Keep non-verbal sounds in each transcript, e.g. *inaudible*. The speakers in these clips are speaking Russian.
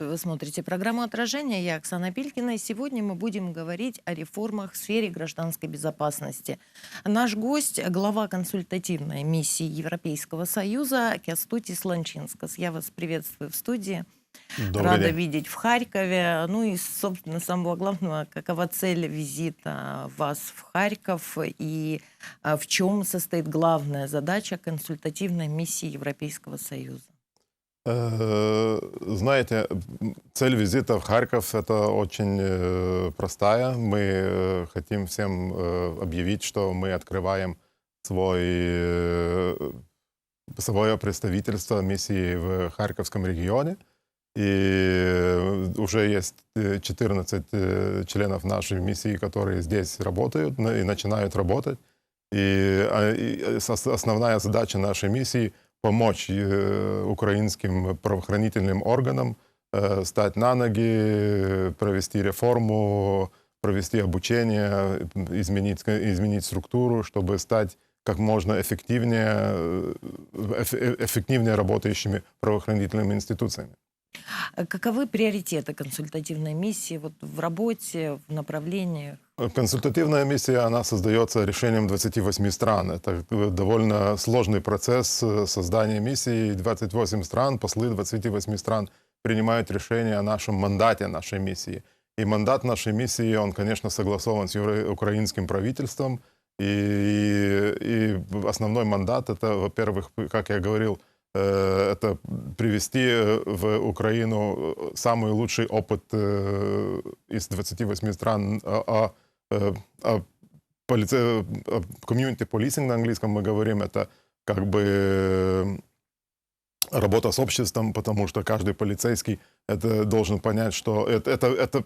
Приветствую, вы смотрите программу «Отражение». Я Оксана Пелькина, и сегодня мы будем говорить о реформах в сфере гражданской безопасности. Наш гость – глава консультативной миссии Европейского Союза Кястутис Ланчинскас. Я вас приветствую в студии. Добрый Рада день. видеть в Харькове. Ну и, собственно, самого главного, какова цель визита вас в Харьков и а, в чем состоит главная задача консультативной миссии Европейского Союза? Э, Знаете, цель визита в Харьков это очень э, простая. Мы э, хотим всем объявить, что мы открываем свой, свое представительство миссии в Харьковском регионе. И уже есть э, 14 э, членов нашей миссии, которые здесь работают и начинают работать. И, а, основная задача нашей миссии – помочь э, украинским правоохранительным органам э, стать на ноги, провести реформу, провести обучение, изменить, изменить структуру, чтобы стать как можно эффективнее, эф- э, эффективнее работающими правоохранительными институциями. А Каковы приоритеты консультативной миссии вот в работе, в направлениях? Консультативная миссия, она создается решением 28 стран. Это э, довольно сложный процесс э, создания миссии. 28 стран, послы 28 стран принимают решение о нашем мандате нашей миссии. И мандат нашей миссии, он, конечно, согласован с украинским правительством. И, и основной мандат, это, во-первых, как я говорил, э, это привести в Украину самый лучший опыт из 28 стран о, о, э, о community policing на английском мы говорим, это как бы э, работа с обществом, потому что каждый полицейский это должен понять, что это, это, это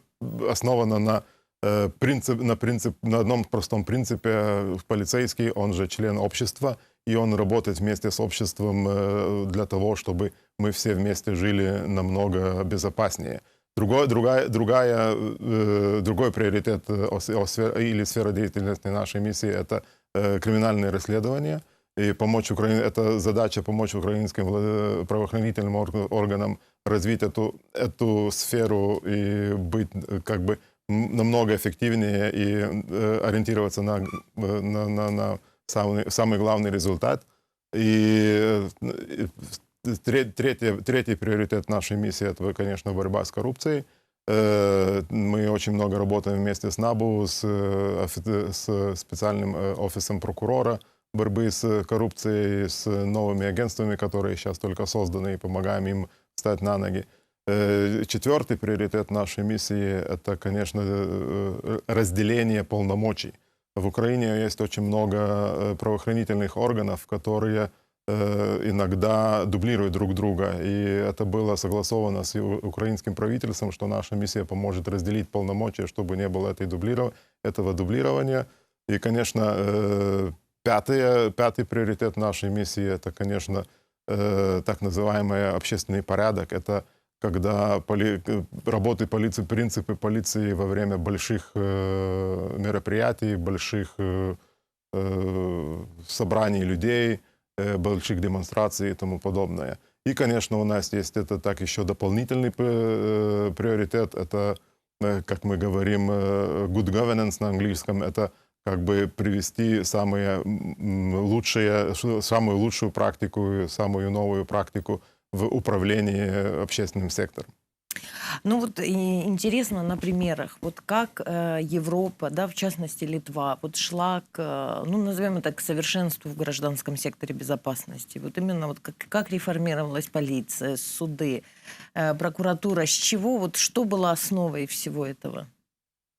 основано на э, принцип, на принцип, на одном простом принципе. Полицейский, он же член общества, и он работает вместе с обществом э, для того, чтобы мы все вместе жили намного безопаснее. Другой, другая, другая, э, другой приоритет э, о о сфер- или сфера деятельности нашей миссии – это э, криминальные расследования. И помочь Украине, это задача помочь украинским вла- правоохранительным орг- органам развить эту, эту сферу и быть э, как бы намного эффективнее и э, ориентироваться на, э, на, на, на самый, самый главный результат. И э, третий, третий приоритет нашей миссии – это, конечно, борьба с коррупцией. Э, Мы очень много работаем вместе с НАБУ, с, э, с специальным э, офисом прокурора борьбы с коррупцией, с новыми агентствами, которые сейчас только созданы, и помогаем им встать на ноги. Четвертый приоритет нашей миссии – это, конечно, разделение полномочий. В Украине есть очень много правоохранительных органов, которые иногда дублируют друг друга. И это было согласовано с украинским правительством, что наша миссия поможет разделить полномочия, чтобы не было этой дублиров- этого дублирования. И, конечно, э, пятый, пятый приоритет нашей миссии – это, конечно, э, так называемый общественный порядок. Это когда поли- э, работы полиции, принципы полиции во время больших э, мероприятий, больших э, э, собраний людей, э, больших демонстраций и тому подобное. И, конечно, у нас есть это так еще дополнительный э, приоритет. Это, э, как мы говорим, э, good governance на английском. Это как бы привести самые лучшие, самую лучшую практику, самую новую практику в управлении общественным сектором. Ну вот и интересно на примерах, вот как э, Европа, да, в частности Литва, вот шла к, э, ну назовем это, к совершенству в гражданском секторе безопасности. Вот именно вот как, как реформировалась полиция, суды, э, прокуратура, с чего, вот что было основой всего этого?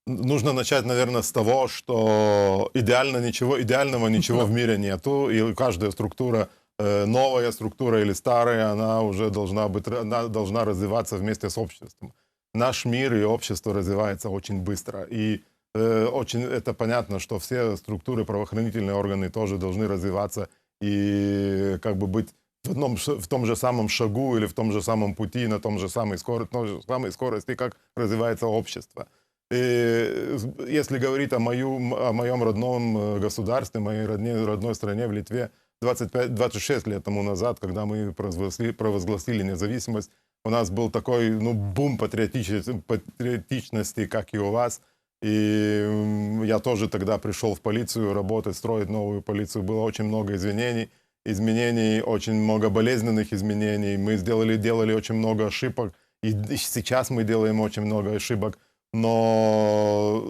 Нужно начать, наверное, с того, что идеально ничего, идеального ничего в мире нету, и каждая структура, э, новая структура или старая, она уже должна быть, она должна развиваться вместе с обществом. Наш мир и общество развивается очень быстро, и э, очень это понятно, что все структуры, правоохранительные органы тоже должны развиваться и как бы быть в, одном, в том же самом шагу или в том же самом пути, на том же самой, скор, той же самой скорости, как развивается общество. И если говорить о, мою, о моем родном э, государстве, моей родне, родной стране в Литве, 25, 26 лет тому назад, когда мы провозгласили, провозгласили независимость, у нас был такой ну, бум патриотичности, патриотичности, как и у вас. И я тоже тогда пришел в полицию работать, строить новую полицию. Было очень много извинений, изменений, очень много болезненных изменений. Мы сделали, делали очень много ошибок. И сейчас мы делаем очень много ошибок. Но,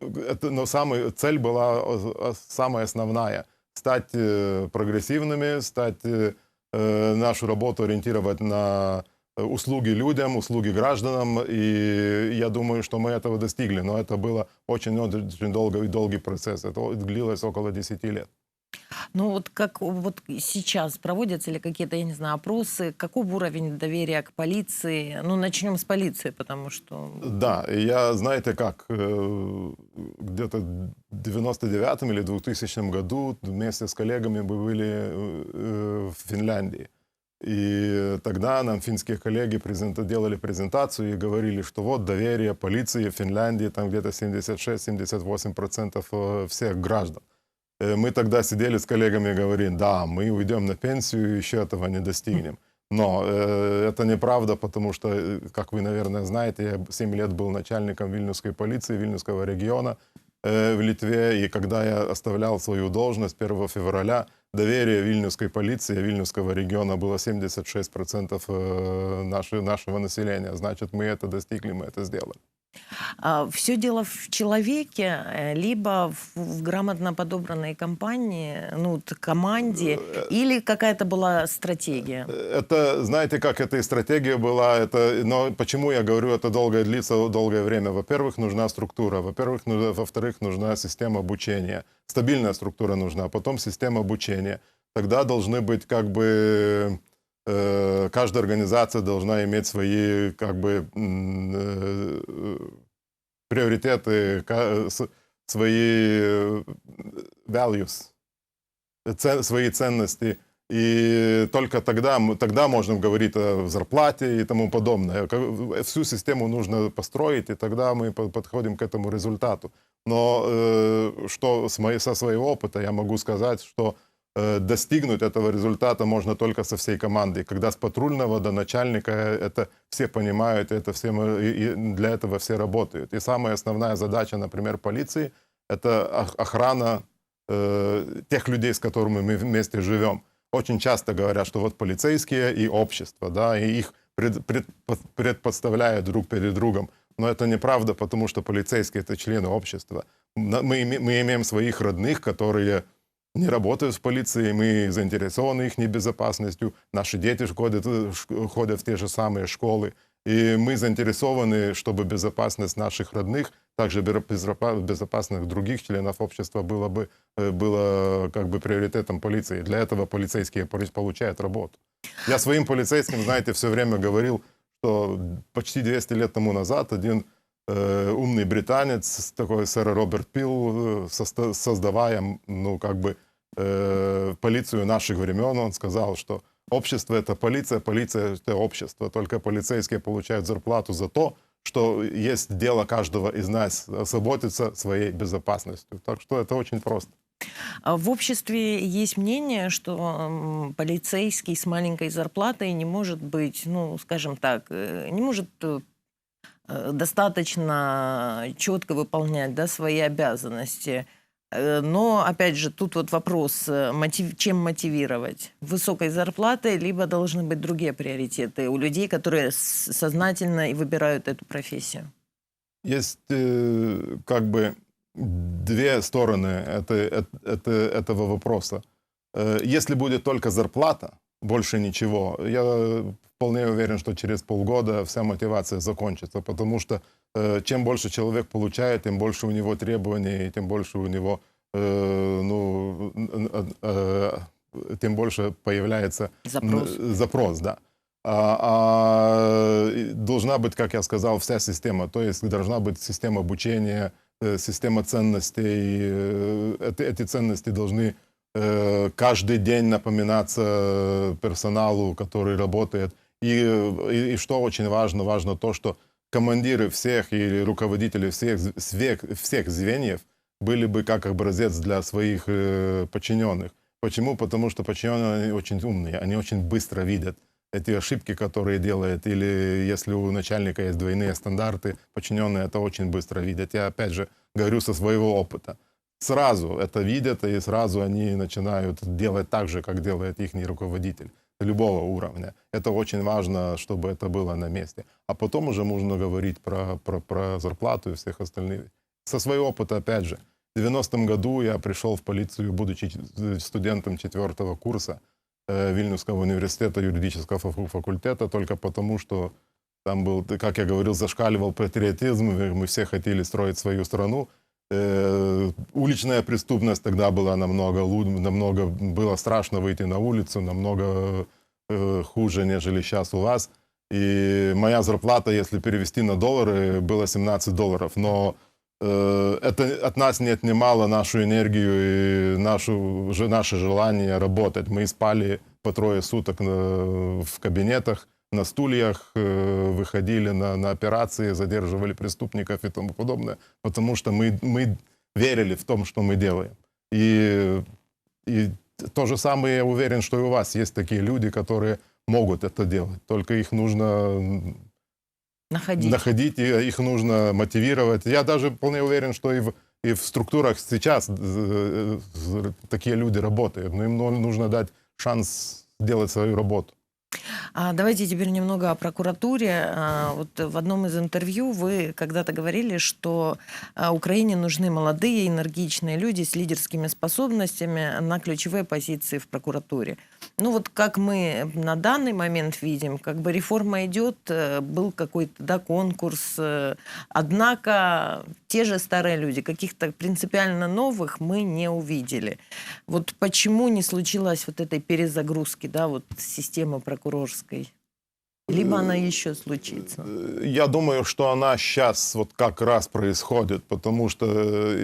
э, это, но самый, цель была э, самая основная. Стать э, прогрессивными, стать э, э, нашу работу ориентировать на услуги людям, услуги гражданам, и я думаю, что мы этого достигли, но это было очень, очень долгий, долгий процесс, это длилось около 10 лет. Ну вот как вот сейчас проводятся ли какие-то, я не знаю, опросы, каков уровень доверия к полиции? Ну, начнем с полиции, потому что... Да, я, знаете как, э, где-то в 99 или 2000 году вместе с коллегами мы были э, в Финляндии. И тогда нам финские коллеги презента- делали презентацию и говорили, что вот доверие полиции в Финляндии, там где-то 76-78% э, всех граждан. Э, Мы тогда сидели с коллегами и говорили, да, мы уйдем на пенсию и еще этого не достигнем. Но э, это неправда, потому что, э, как вы, наверное, знаете, я 7 лет был начальником Вильнюсской полиции, Вильнюсского региона э, в Литве, и когда я оставлял свою должность 1 февраля, доверие Вильнюсской полиции, Вильнюсского региона было 76% э, наши- нашего населения. Значит, мы это достигли, мы это сделали. Все дело в человеке, э, либо в, в грамотно подобранной компании, ну, команде, или какая-то была стратегия? Это, знаете, как эта и стратегия была, это, но почему я говорю, это долгое длится долгое время. Во-первых, нужна структура, во-первых, нужна- во-вторых, нужна система обучения. Стабильная структура нужна, а потом система обучения. Тогда должны быть как бы э, каждая организация должна иметь свои как бы э, приоритеты, свои э, values, свои ценности. И только тогда, тогда можем говорить о зарплате и тому подобное. Всю систему нужно построить, и тогда мы по- подходим к этому результату. Но что со своего опыта я могу сказать, что достигнуть этого результата можно только со всей командой. Когда с патрульного до начальника это все понимают, это все, и- для этого все работают. И самая основная задача, например, полиции, это ох- охрана э, тех людей, с которыми мы вместе живем. Очень часто говорят, что вот полицейские и общество, да, и их пред- пред- предпоставляют друг перед другом. Но это неправда, потому что полицейские это члены общества. Мы, мы имеем своих родных, которые не работают в полиции, мы заинтересованы их безопасностью. Наши дети ходят, э, ходят в те же самые школы. И мы заинтересованы, чтобы безопасность наших родных, также бер- безопа- безопасных других членов общества было бы э, было как бы приоритетом полиции. Для этого полицейские поли- получают работу. Я своим полицейским, знаете, все время говорил, что почти 200 лет тому назад один умный британец, такой сэр Роберт Пил, э, создавая, ну, как бы, э, полицию наших времен, он сказал, что общество — это полиция, полиция — это общество. Только полицейские получают зарплату за то, что есть дело каждого из нас заботиться своей безопасностью. Так что это очень просто. А В обществе есть мнение, что полицейский с маленькой зарплатой не может быть, ну, скажем так, э, не может э, э, достаточно четко выполнять да, свои обязанности. Э, Но, опять же, тут вот вопрос, э, мотив- чем мотивировать? Высокой зарплатой, либо должны быть другие приоритеты у людей, которые сознательно и выбирают эту профессию? Есть э, как бы две стороны это, это- это- этого вопроса. Э, Если будет только зарплата, больше ничего, я вполне уверен, что через полгода вся мотивация закончится, потому что э, чем больше человек получает, тем больше у него требований, тем больше у него, э, ну, н- э, тем больше появляется Запрос. Запрос, да. А, а, должна быть, как я сказал, вся система. То есть должна быть система обучения, э, система ценностей. э, эти, эти ценности должны э, каждый день напоминаться персоналу, который работает. И, и, и что очень важно, важно то, что командиры всех и руководители всех, всех, всех звеньев были бы как образец для своих э, подчиненных. Почему? Потому что подчиненные они очень умные, они очень быстро видят эти ошибки, которые делает, или если у начальника есть двойные стандарты, подчиненные это очень быстро видят. Я опять же говорю со своего опыта. Сразу это видят, и сразу они начинают делать так же, как делает их руководитель любого уровня. Это очень важно, чтобы это было на месте. А потом уже можно говорить про, про, про зарплату и всех остальных. Со своего опыта, опять же, в 90-м году я пришел в полицию, будучи студентом четвертого курса э, Вильнюсского университета юридического факультета, только потому, что там был, как я говорил, зашкаливал патриотизм, мы все хотели строить свою страну. Э, уличная преступность тогда была намного, намного было страшно выйти на улицу, намного э, хуже, нежели сейчас у вас. И моя зарплата, если перевести на доллары, была 17 долларов. Но э, это от нас не отнимало нашу энергию и нашу, наше желание работать. Мы спали по трое суток в кабинетах, на стульях, э, выходили на, на операции, задерживали преступников и тому подобное, потому что мы, мы верили в том, что мы делаем. И, и то же самое, я уверен, что и у вас есть такие люди, которые могут это делать, только их нужно находить, находить и их нужно мотивировать. Я даже вполне уверен, что и в, и в структурах сейчас э, э, такие люди работают, но им нужно дать шанс делать свою работу. А давайте теперь немного о прокуратуре. А, вот в одном из интервью вы когда-то говорили, что а, Украине нужны молодые, энергичные люди с лидерскими способностями на ключевые позиции в прокуратуре. Ну вот как мы на данный момент видим, как бы реформа идет, э, был какой-то да, конкурс, э, однако те же старые люди, каких-то принципиально новых мы не увидели. Вот почему не случилось вот этой перезагрузки, да, вот системы прокурорской? Либо она еще случится? Э, я думаю, что она сейчас вот как раз происходит, потому что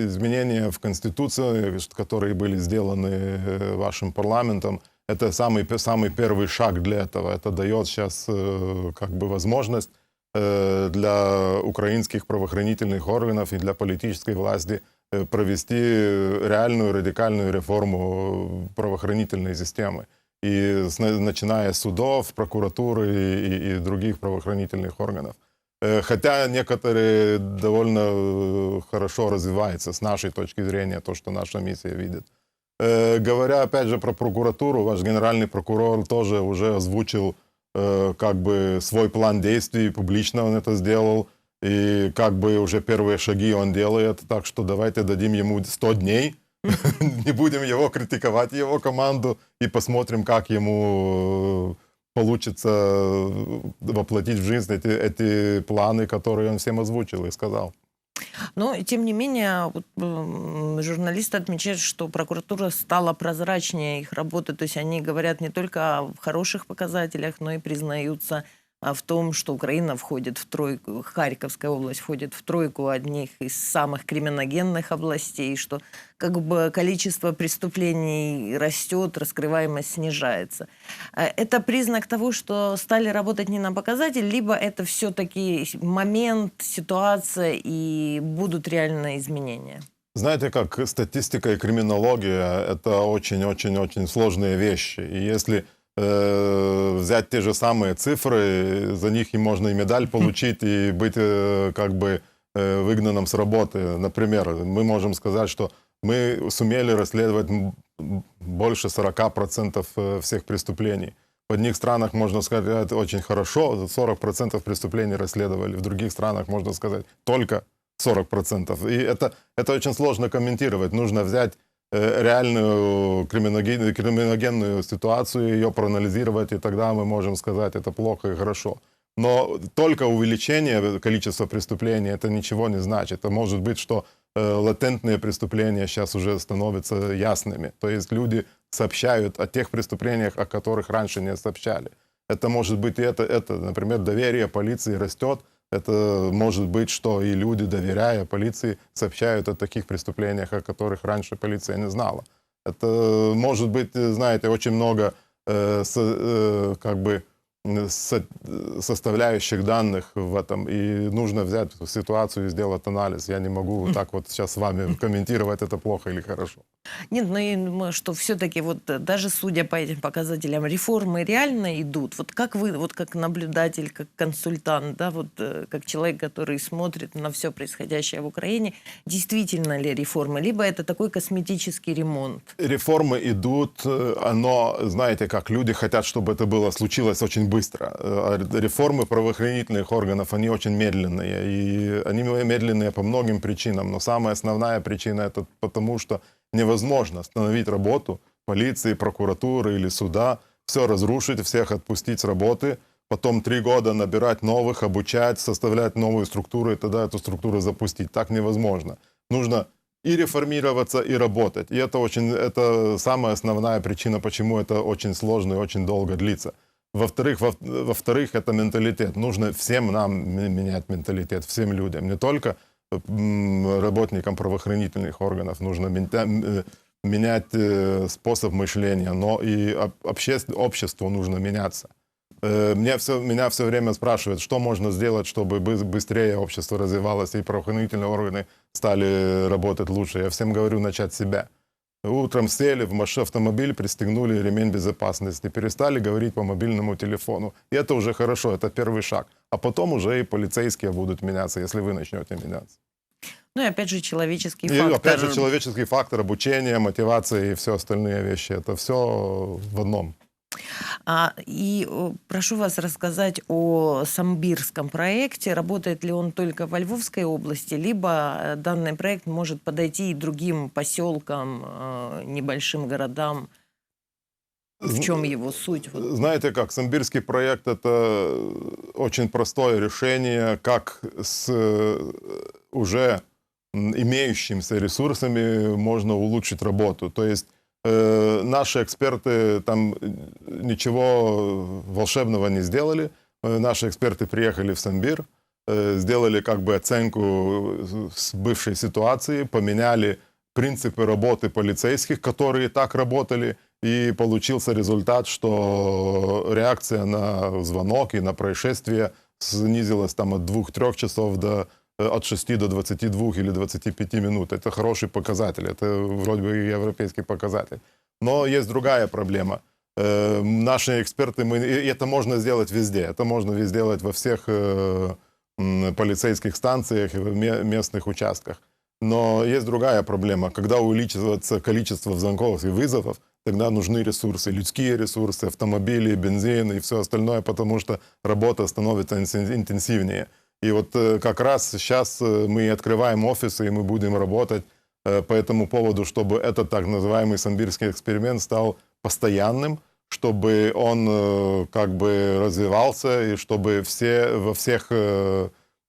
изменения в Конституции, которые были сделаны вашим парламентом, это самый, самый первый шаг для этого. Это дает сейчас э, как бы возможность э, для украинских правоохранительных органов и для политической власти э, провести реальную радикальную реформу правоохранительной системы. И начиная с судов, прокуратуры и, и других правоохранительных органов. Хотя некоторые довольно хорошо развиваются с нашей точки зрения, то, что наша миссия видит. Э, говоря опять же про прокуратуру, ваш генеральный прокурор тоже уже озвучил э, как бы свой план действий, публично он это сделал, и как бы уже первые шаги он делает, так что давайте дадим ему 100 дней, *laughs* не будем его критиковать, его команду, и посмотрим, как ему получится воплотить в жизнь эти, эти планы, которые он всем озвучил и сказал. Но, тем не менее, вот, журналисты отмечают, что прокуратура стала прозрачнее их работы. То есть они говорят не только о хороших показателях, но и признаются а, в том, что Украина входит в тройку, Харьковская область входит в тройку одних из самых криминогенных областей, что как бы количество преступлений растет, раскрываемость снижается. А, это признак того, что стали работать не на показатель, либо это все-таки момент, ситуация и будут реальные изменения? Знаете, как статистика и криминология – это очень-очень-очень сложные вещи. И если взять те же самые цифры, за них и можно и медаль получить, и быть как бы выгнанным с работы. Например, мы можем сказать, что мы сумели расследовать больше 40% всех преступлений. В одних странах, можно сказать, это очень хорошо, 40% преступлений расследовали, в других странах, можно сказать, только 40%. И это, это очень сложно комментировать. Нужно взять реальную криминогенную, криминогенную ситуацию, ее проанализировать, и тогда мы можем сказать, это плохо и хорошо. Но только увеличение количества преступлений это ничего не значит. Это может быть, что э, латентные преступления сейчас уже становятся ясными. То есть люди сообщают о тех преступлениях, о которых раньше не сообщали. Это может быть и это, это, например, доверие полиции растет, это может быть, что и люди, доверяя полиции, сообщают о таких преступлениях, о которых раньше полиция не знала. Это может быть, знаете, очень много э, с, э, как бы со, составляющих данных в этом, и нужно взять ситуацию и сделать анализ. Я не могу так вот сейчас с вами комментировать, это плохо или хорошо. Нет, ну и мы- что все-таки вот э, даже судя по этим показателям, реформы реально идут. Вот как вы, вот как наблюдатель, как консультант, да, вот э, как человек, который смотрит на все происходящее в Украине, действительно ли реформы, либо это такой косметический ремонт? Реформы идут, э, оно, знаете, как люди хотят, чтобы это было случилось очень быстро. Реформы правоохранительных органов, они очень медленные, и они медленные по многим причинам, но самая основная причина это потому, что невозможно остановить работу полиции, прокуратуры или суда, все разрушить, всех отпустить с работы, потом три года набирать новых, обучать, составлять новые структуры, и тогда эту структуру запустить. Так невозможно. Нужно и реформироваться, и работать. И это очень, это самая основная причина, почему это очень сложно и очень долго длится. Во-вторых, во- во-вторых, это менталитет. Нужно всем нам менять менталитет, всем людям, не только работникам правоохранительных органов. Нужно э, менять э, способ мышления, но и об- обществ- обществу нужно меняться. Э, Мне все, меня все время спрашивают, что можно сделать, чтобы бы- быстрее общество развивалось и правоохранительные органы стали работать лучше. Я всем говорю начать себя. Утром сели в маш- автомобиль, пристегнули ремень безопасности, перестали говорить по мобильному телефону. И это уже хорошо, это первый шаг. А потом уже и полицейские будут меняться, если вы начнете меняться. Ну и опять же человеческий И фактор. опять же человеческий фактор, обучение, мотивация и все остальные вещи. Это все в одном. А, и прошу вас рассказать о самбирском проекте. Работает ли он только во Львовской области, либо данный проект может подойти и другим поселкам, э, небольшим городам? В чем его суть? Знаете как, самбирский проект – это очень простое решение, как с э, уже имеющимися ресурсами можно улучшить работу. То есть э, наши эксперты там э, ничего волшебного не сделали. Э, Наши эксперты приехали в Самбир, э, сделали как бы оценку с бывшей ситуации, поменяли принципы работы полицейских, которые так работали, и получился результат, что реакция на звонок и на происшествие снизилась там от 2-3 часов до э, от 6 до 22 или 25 минут. Это хороший показатель, это вроде бы европейский показатель. Но есть другая проблема. Э, Наши эксперты, мы, это можно сделать везде, это можно сделать во всех э, полицейских станциях, и в ме- местных участках. Но есть другая проблема. Когда увеличивается количество звонков и вызовов, тогда нужны ресурсы, людские ресурсы, автомобили, бензин и все остальное, потому что работа становится интен- интенсивнее. И вот э, как раз сейчас э, мы открываем офисы, и мы будем работать э, по этому поводу, чтобы этот так называемый самбирский эксперимент стал постоянным, чтобы он как бы развивался, и чтобы все, во всех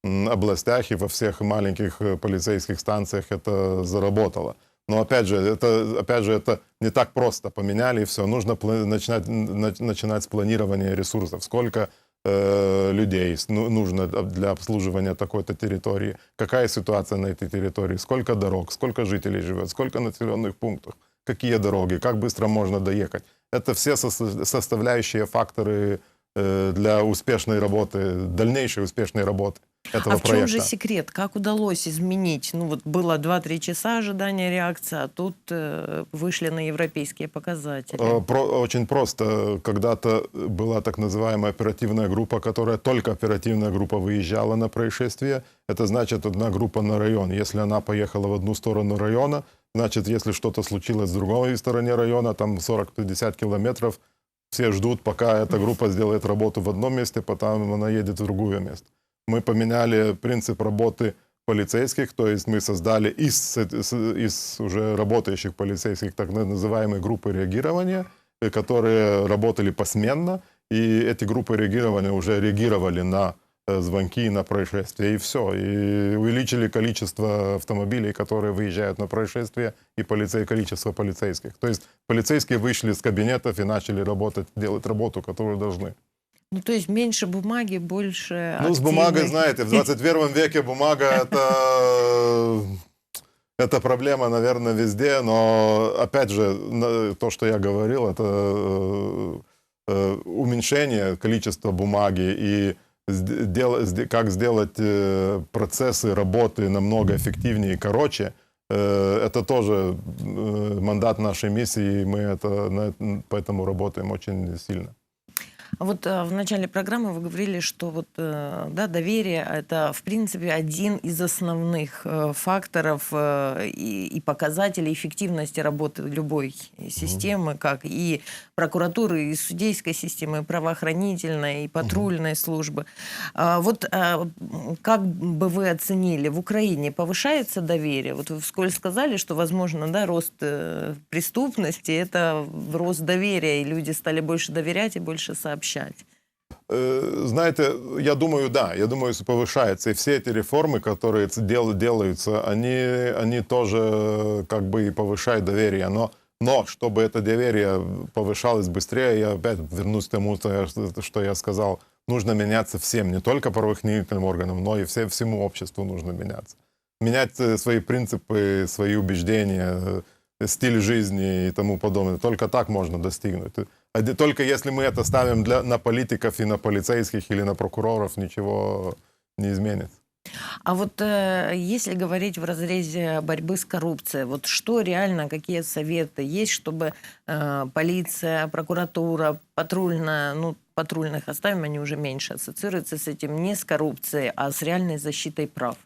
областях и во всех маленьких полицейских станциях это заработало. Но опять же, это, опять же, это не так просто. Поменяли и все. Нужно начинать, на- начинать с планирования ресурсов. Сколько э, людей ну, нужно для обслуживания такой-то территории? Какая ситуация на этой территории? Сколько дорог? Сколько жителей живет? Сколько населенных пунктов? Какие дороги? Как быстро можно доехать? Это все сос- составляющие факторы э, для успешной работы, дальнейшей успешной работы этого А в чем проекта. же секрет? Как удалось изменить? Ну вот было 2-3 часа ожидания реакции, а тут э, вышли на европейские показатели. Э, про- очень просто. Когда-то была так называемая оперативная группа, которая только оперативная группа выезжала на происшествие. Это значит одна группа на район. Если она поехала в одну сторону района, значит, если что-то случилось с другой стороне района, там 40-50 километров, все ждут, пока эта группа сделает работу в одном месте, потом она едет в другое место. Мы поменяли принцип работы полицейских, то есть мы создали из, из уже работающих полицейских так называемые группы реагирования, э, которые работали посменно, и эти группы реагирования уже реагировали на э, звонки, на происшествия, и все. И увеличили количество автомобилей, которые выезжают на происшествие, и полицей, количество полицейских. То есть полицейские вышли из кабинетов и начали работать, делать работу, которую должны. Ну то есть меньше бумаги, больше Ну, с бумагой, знаете, в 21 веке бумага это, это проблема, наверное, везде, но, опять же, то, что я говорил, это э, э, уменьшение количества бумаги и как сделать э, процессы работы намного эффективнее и короче, э, это тоже э, мандат нашей миссии, и мы это- поэтому работаем очень сильно. Вот э, в начале программы вы говорили, что вот, э, да, доверие – это, в принципе, один из основных э, факторов э, и, и показателей эффективности работы любой системы, как и прокуратуры, и судейской системы, и правоохранительной, и патрульной службы. А Вот а, как бы вы оценили, в Украине повышается доверие? Вот вы вскользь сказали, что, возможно, да, рост э, преступности – это рост доверия, и люди стали больше доверять и больше сообщать. Э, Знаете, я думаю, да, я думаю, повышается. И все эти реформы, которые дел- делаются, они, они тоже э, как бы повышают доверие. Но, но чтобы это доверие повышалось быстрее, я опять вернусь к тому, что я, сказал, нужно меняться всем, не только правоохранительным органам, но и все, всему обществу нужно меняться. Менять э, свои принципы, свои убеждения, стиль жизни и тому подобное. Только так можно достигнуть. А Только если мы это ставим для, на политиков и на полицейских или на прокуроров, ничего не изменится. А вот э, если говорить в разрезе борьбы с коррупцией, вот что реально, какие советы есть, чтобы э, полиция, прокуратура, патрульная, ну, патрульных оставим, они уже меньше ассоциируются с этим, не с коррупцией, а с реальной защитой прав.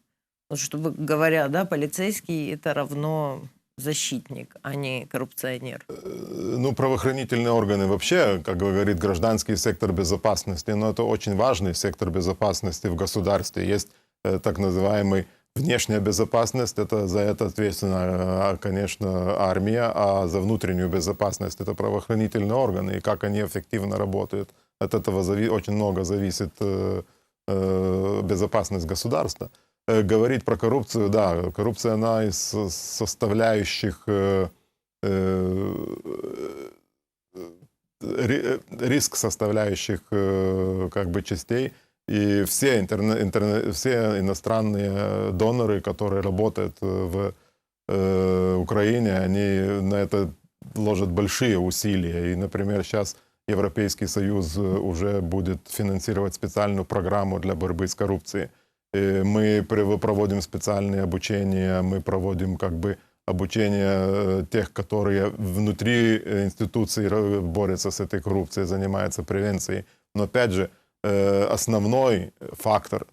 Вот чтобы, говоря, да, полицейский это равно защитник, а не коррупционер. Э, Ну, правоохранительные органы вообще, как говорит гражданский сектор безопасности, но это очень важный сектор безопасности в государстве. Есть э, так называемый внешняя безопасность, это за это ответственна, э, конечно, армия, а за внутреннюю безопасность это правоохранительные органы, и как они эффективно работают. От этого зави- очень много зависит э, э, безопасность государства. Э, Говорить про коррупцию, да, коррупция одна из со- составляющих э, э, ри- риск составляющих как бы частей. И все, интерне- интерне- все иностранные доноры, которые работают в Украине, они на это ложат большие усилия. И, например, сейчас Европейский Союз уже будет финансировать специальную программу для борьбы с коррупцией. Мы проводим специальные обучения, мы проводим как бы обучение тех, которые внутри институций ра- борются с этой коррупцией, занимаются превенцией. Но опять же, э, основной фактор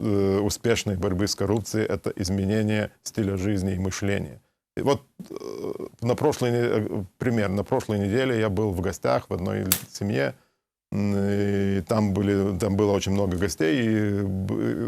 э, успешной борьбы с коррупцией – это изменение стиля жизни и мышления. И вот э, на прошлой, пример, на прошлой неделе я был в гостях в одной семье, там, были, там было очень много гостей, и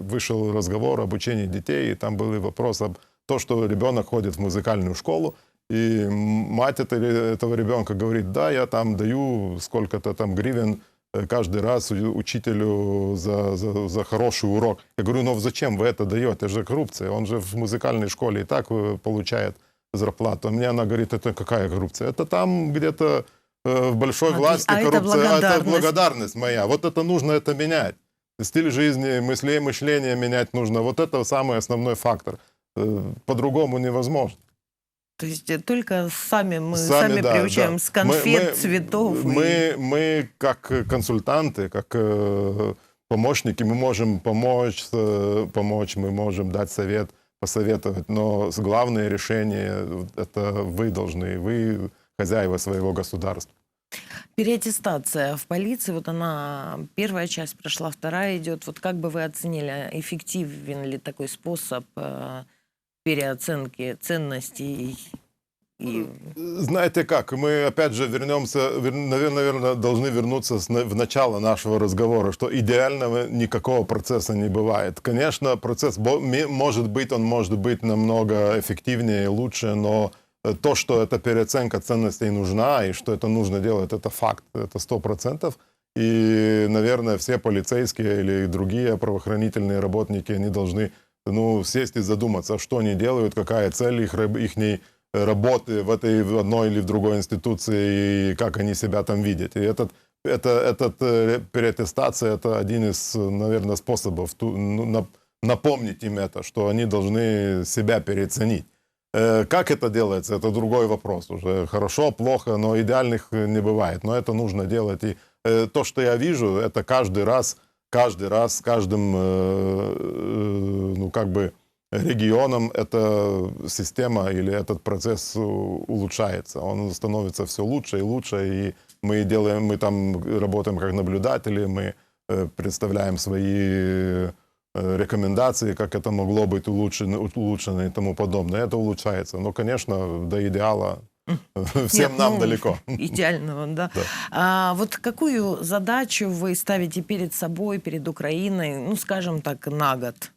вышел разговор об учении детей, и там был вопрос об том, что ребенок ходит в музыкальную школу, и мать это- этого ребенка говорит, да, я там даю сколько-то там гривен э, каждый раз учителю за, за, за хороший урок. Я говорю, ну зачем вы это даете? Это же коррупция. Он же в музыкальной школе и так э, получает зарплату. А мне она говорит, это какая коррупция? Это там где-то в большой А власти а это коррупция. а это благодарность. благодарность моя. Вот это нужно это менять. Стиль жизни, мысли, мышление менять нужно. Вот это самый основной фактор. Э, По-другому невозможно. То есть э, только сами мы Сами, сами, да, приучаем да. с конфет, Мы- мы- цветов. и- Мы, мы как консультанты, как э, помощники, мы можем помочь, э, помочь, мы можем дать совет, посоветовать, но главное решение это вы должны, вы хозяева своего государства. Переаттестация в полиции, вот она, первая часть прошла, вторая идет. Вот как бы вы оценили, эффективен ли такой способ э, переоценки ценностей и Знаете как, мы опять же вернемся, наверное, должны вернуться в начало нашего разговора, что идеального никакого процесса не бывает. Конечно, процесс может быть, он может быть намного эффективнее и лучше, но то, что эта переоценка ценностей нужна и что это нужно делать, это факт, это сто процентов. И, наверное, все полицейские или другие правоохранительные работники, они должны ну, сесть и задуматься, что они делают, какая цель их, раб- ихней работы в этой в одной или в другой институции и как они себя там видят. И этот, это, этот э, переаттестация это один из, э, наверное, способов ту- ну, нап- напомнить им это, что они должны себя переоценить. Э, Как это делается, это другой вопрос уже. Хорошо, плохо, но идеальных э, не бывает. Но это нужно делать. И э, то, что я вижу, это каждый раз, каждый раз, с каждым, ну, как бы, регионам эта система или этот процесс улучшается. Он становится все лучше и лучше, и мы делаем, мы там работаем как наблюдатели, мы представляем свои рекомендации, как это могло быть улучшено, улучшено и тому подобное. Это улучшается. Но, конечно, до идеала *laughs* всем Нет, нам ну, далеко. *laughs* Идеального, да. Да. А вот какую задачу вы ставите перед собой, перед Украиной, ну, скажем так, на год?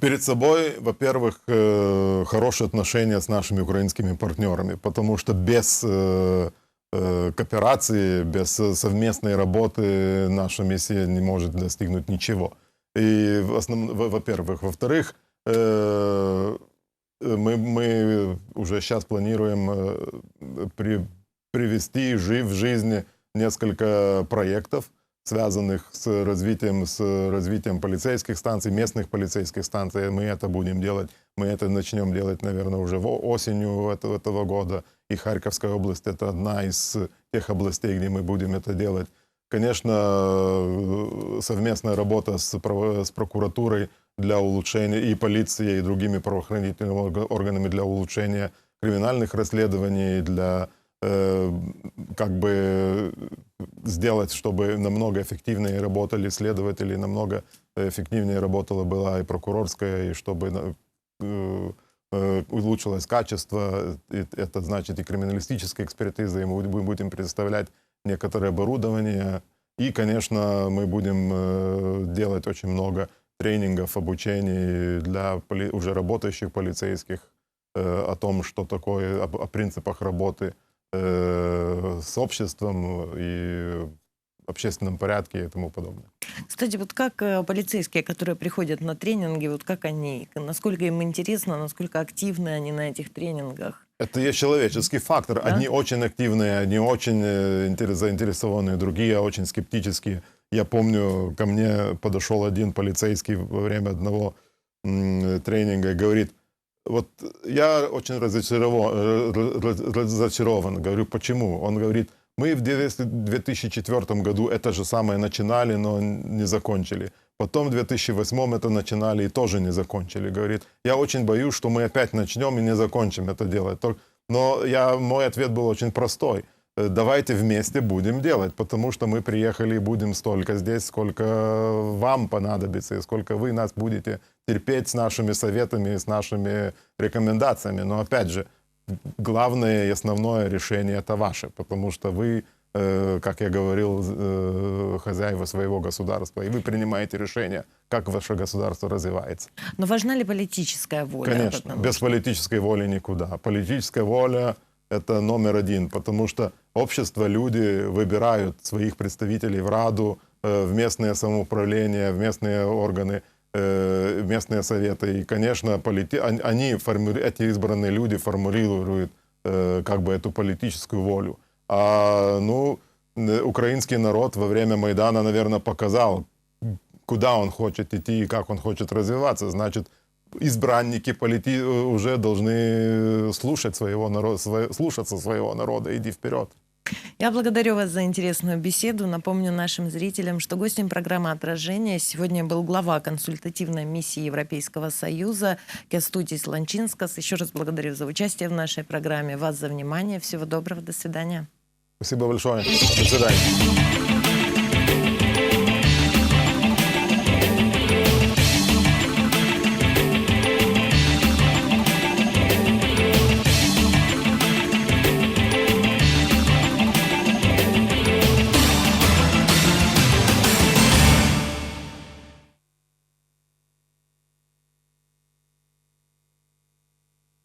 Перед собой, во-первых, э, хорошие отношения с нашими украинскими партнерами, потому что без э, э, кооперации, без э, совместной работы наша миссия не может достигнуть ничего. И, основ- во- во-первых. Во-вторых, мы, мы уже сейчас планируем при- привести жи- в жизнь несколько проектов, связанных с развитием, с развитием полицейских станций, местных полицейских станций. Мы это будем делать. Мы это начнем делать, наверное, уже осенью этого, этого года. И Харьковская область – это одна из тех областей, где мы будем это делать. Конечно, э, совместная работа с, с прокуратурой для улучшения, и полицией, и другими правоохранительными орга- органами для улучшения криминальных расследований, для э, как бы сделать, чтобы намного эффективнее работали следователи, намного эффективнее работала была и прокурорская, и чтобы э, улучшилось качество, это значит и криминалистическая экспертиза, и мы будем предоставлять некоторое оборудование. И, конечно, мы будем э, делать очень много тренингов, обучений для уже работающих полицейских э, о том, что такое, о принципах работы э, с обществом и общественном порядке и тому подобное. Кстати, вот как э, полицейские, которые приходят на тренинги, вот как они, насколько им интересно, насколько активны они на этих тренингах? Это есть человеческий фактор. Да? Одни очень активные, одни очень э, интерес- заинтересованные, другие очень скептические. Я помню, ко мне подошел один полицейский во время одного тренинга и говорит, вот я очень разочарован, э, раз- разочарован. Говорю, почему? Он говорит, мы в 2004 году это же самое начинали, но не закончили. Потом в 2008 это начинали и тоже не закончили. Говорит, я очень боюсь, что мы опять начнем и не закончим это делать. Но я, мой ответ был очень простой. Э, Давайте вместе будем делать, потому что мы приехали и будем столько здесь, сколько вам понадобится, и сколько вы нас будете терпеть с нашими советами, с нашими рекомендациями. Но опять же, главное и основное решение это ваше, потому что вы, э, как я говорил, э, хозяева своего государства, и вы принимаете решение, как ваше государство развивается. Но важна ли политическая воля? Конечно, Потому без политической воли никуда. Политическая воля – это номер один, потому что общество, люди выбирают своих представителей в Раду, э, в местное самоуправление, в местные органы, местные советы. И, конечно, полити... он- они, форми- эти избранные люди формулируют э, как бы эту политическую волю. А, ну, э, украинский народ во время Майдана, наверное, показал, куда он хочет идти и как он хочет развиваться. Значит, избранники полити... уже должны слушать своего народа, свое- слушаться своего народа, иди вперед. Я благодарю вас за интересную беседу. Напомню нашим зрителям, что гостем программы «Отражение» сегодня был глава консультативной миссии Европейского Союза Кестутис Ланчинскас. Еще раз благодарю за участие в нашей программе, вас за внимание. Всего доброго, до свидания. Спасибо большое. До свидания.